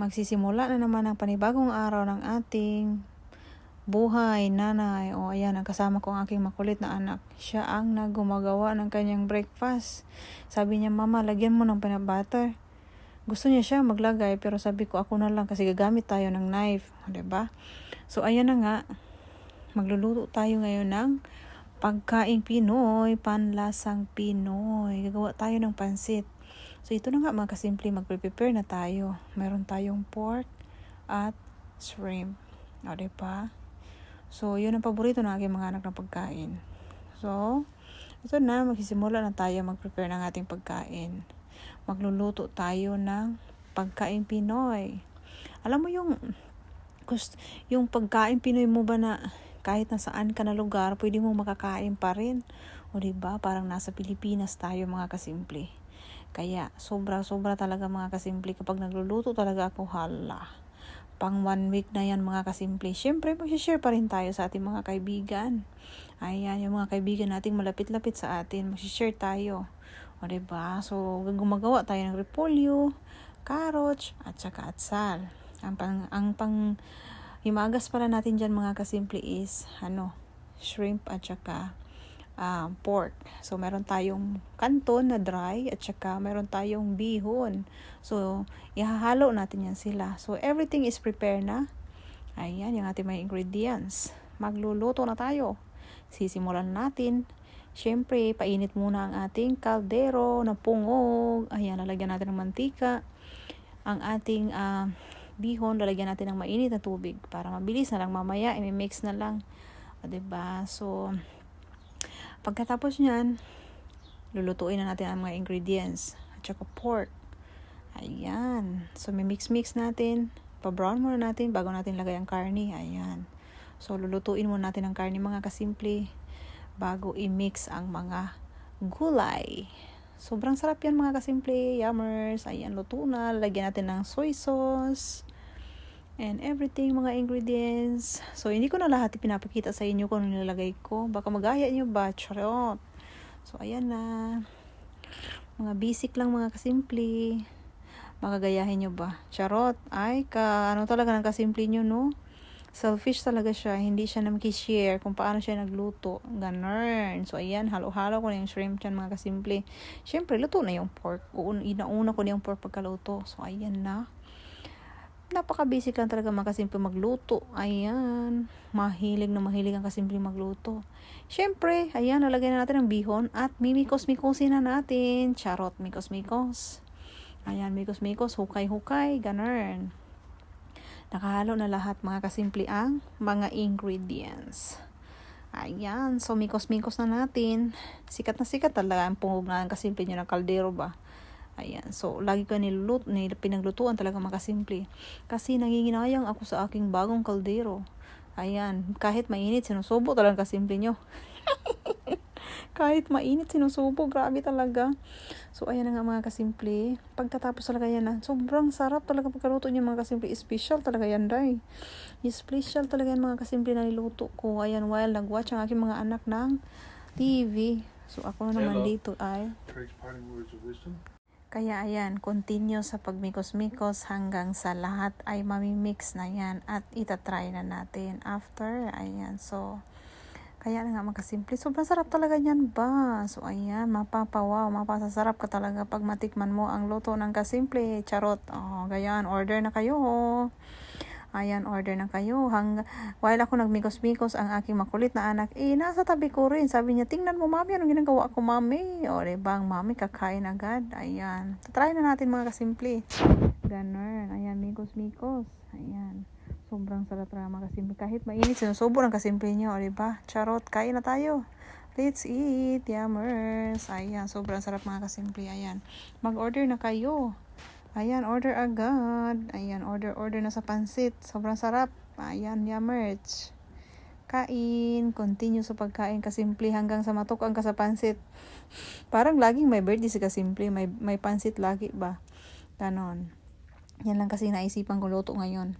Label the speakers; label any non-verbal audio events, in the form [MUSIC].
Speaker 1: magsisimula na naman ang panibagong araw ng ating buhay, nanay. O ayan, ang kasama ko ang aking makulit na anak. Siya ang naggumagawa ng kanyang breakfast. Sabi niya, mama, lagyan mo ng peanut butter. Gusto niya siya maglagay, pero sabi ko, ako na lang kasi gagamit tayo ng knife. O, 'di ba? So, ayan na nga. Magluluto tayo ngayon ng pagkaing Pinoy, panlasang Pinoy. Gagawa tayo ng pansit. So, ito na nga mga kasimple, magpre-prepare na tayo. Meron tayong pork at shrimp. O, diba? So, yun ang paborito ng aking mga anak na pagkain. So, ito na, magsisimula na tayo mag-prepare ng ating pagkain. Magluluto tayo ng pagkain Pinoy. Alam mo yung, yung pagkain Pinoy mo ba na kahit na saan ka na lugar, pwede mo makakain pa rin. O diba, parang nasa Pilipinas tayo mga kasimple. Kaya, sobra-sobra talaga mga kasimple. Kapag nagluluto talaga ako, hala. Pang one week na yan mga kasimple. Siyempre, mag-share pa rin tayo sa ating mga kaibigan. Ayan, yung mga kaibigan nating malapit-lapit sa atin. Mag-share tayo. O diba? So, gumagawa tayo ng repolyo, carrots, at saka atsal. Ang pang, ang pang himagas pala natin dyan mga kasimple is, ano, shrimp at saka um, pork. So, meron tayong kanton na dry at saka meron tayong bihon. So, ihahalo natin yan sila. So, everything is prepared na. Ayan, yung ating mga ingredients. Magluluto na tayo. Sisimulan natin. Siyempre, painit muna ang ating kaldero na pungog. Ayan, lalagyan natin ng mantika. Ang ating uh, bihon, lalagyan natin ng mainit na tubig para mabilis na lang mamaya, i-mix na lang. O, diba? So, Pagkatapos niyan, lulutuin na natin ang mga ingredients. At saka pork. Ayan. So, may mix-mix natin. Pa-brown muna natin bago natin lagay ang karni. Ayan. So, lulutuin muna natin ang karni mga kasimple bago i-mix ang mga gulay. Sobrang sarap yan mga kasimple. Yummers. Ayan, luto na. Lagyan natin ng soy sauce and everything, mga ingredients. So, hindi ko na lahat pinapakita sa inyo kung nilalagay ko. Baka magaya nyo ba? Charot. So, ayan na. Mga basic lang, mga kasimple. Makagayahin nyo ba? Charot. Ay, ka, ano talaga ng kasimple nyo, no? Selfish talaga siya. Hindi siya namiki-share kung paano siya nagluto. Ganun. So, ayan. Halo-halo ko na yung shrimp dyan, mga kasimple. Siyempre, luto na yung pork. Una, inauna ko na yung pork pagkaluto. So, ayan na napaka-basic lang talaga mga kasimple magluto. Ayan. Mahilig na mahilig ang kasimple magluto. Siyempre, ayan, nalagyan na natin ang bihon at mimikos-mikosin na natin. Charot, mikos-mikos. Ayan, mikos-mikos, hukay-hukay, ganun. Nakahalo na lahat mga kasimple ang mga ingredients. Ayan, so mikos-mikos na natin. Sikat na sikat talaga ang pungog na ang kasimple nyo ng kaldero ba. Ayan. So, lagi ko nilulut, nil, pinaglutuan talaga makasimple. Kasi nanginginayang ako sa aking bagong kaldero. Ayan. Kahit mainit, sinusubo talaga kasimple nyo. [LAUGHS] Kahit mainit, sinusubo. Grabe talaga. So, ayan na nga mga kasimple. Pagkatapos talaga yan na. Sobrang sarap talaga pagkaluto niya mga kasimple. Special talaga yan, day. Special talaga yan mga kasimple na niluto ko. Ayan, while nag-watch ang aking mga anak ng TV. So, ako na naman
Speaker 2: Hello.
Speaker 1: dito ay Kaya ayan, continue sa pagmikos-mikos hanggang sa lahat ay mamimix na yan at itatry na natin after. Ayan, so kaya na nga magkasimple. Sobrang sarap talaga niyan ba? So ayan, mapapawaw, mapasasarap ka talaga pag matikman mo ang luto ng kasimple. Charot. Oh, gayan, order na kayo. Ayan, order na kayo. Hang, while ako nagmikos-mikos ang aking makulit na anak, eh, nasa tabi ko rin. Sabi niya, tingnan mo, mami, anong ginagawa ko, mami? O, diba, ang mami, kakain agad. Ayan. Try na natin mga kasimple. Ganun. Ayan, mikos-mikos. Ayan. Sobrang sarap na mga kasimple. Kahit mainit, sinusubo ng kasimple niyo. O, diba? Charot, kain na tayo. Let's eat, yummers. Ayan, sobrang sarap mga kasimple. Ayan. Mag-order na kayo. Ayan, order agad. Ayan, order, order na sa pansit. Sobrang sarap. Ayan, yummers. Kain, continue sa pagkain kasimple hanggang sa matukan ka sa pansit. Parang laging may birthday si kasimple, may, may pansit lagi ba? Ganon. Yan lang kasi naisipan ko luto ngayon.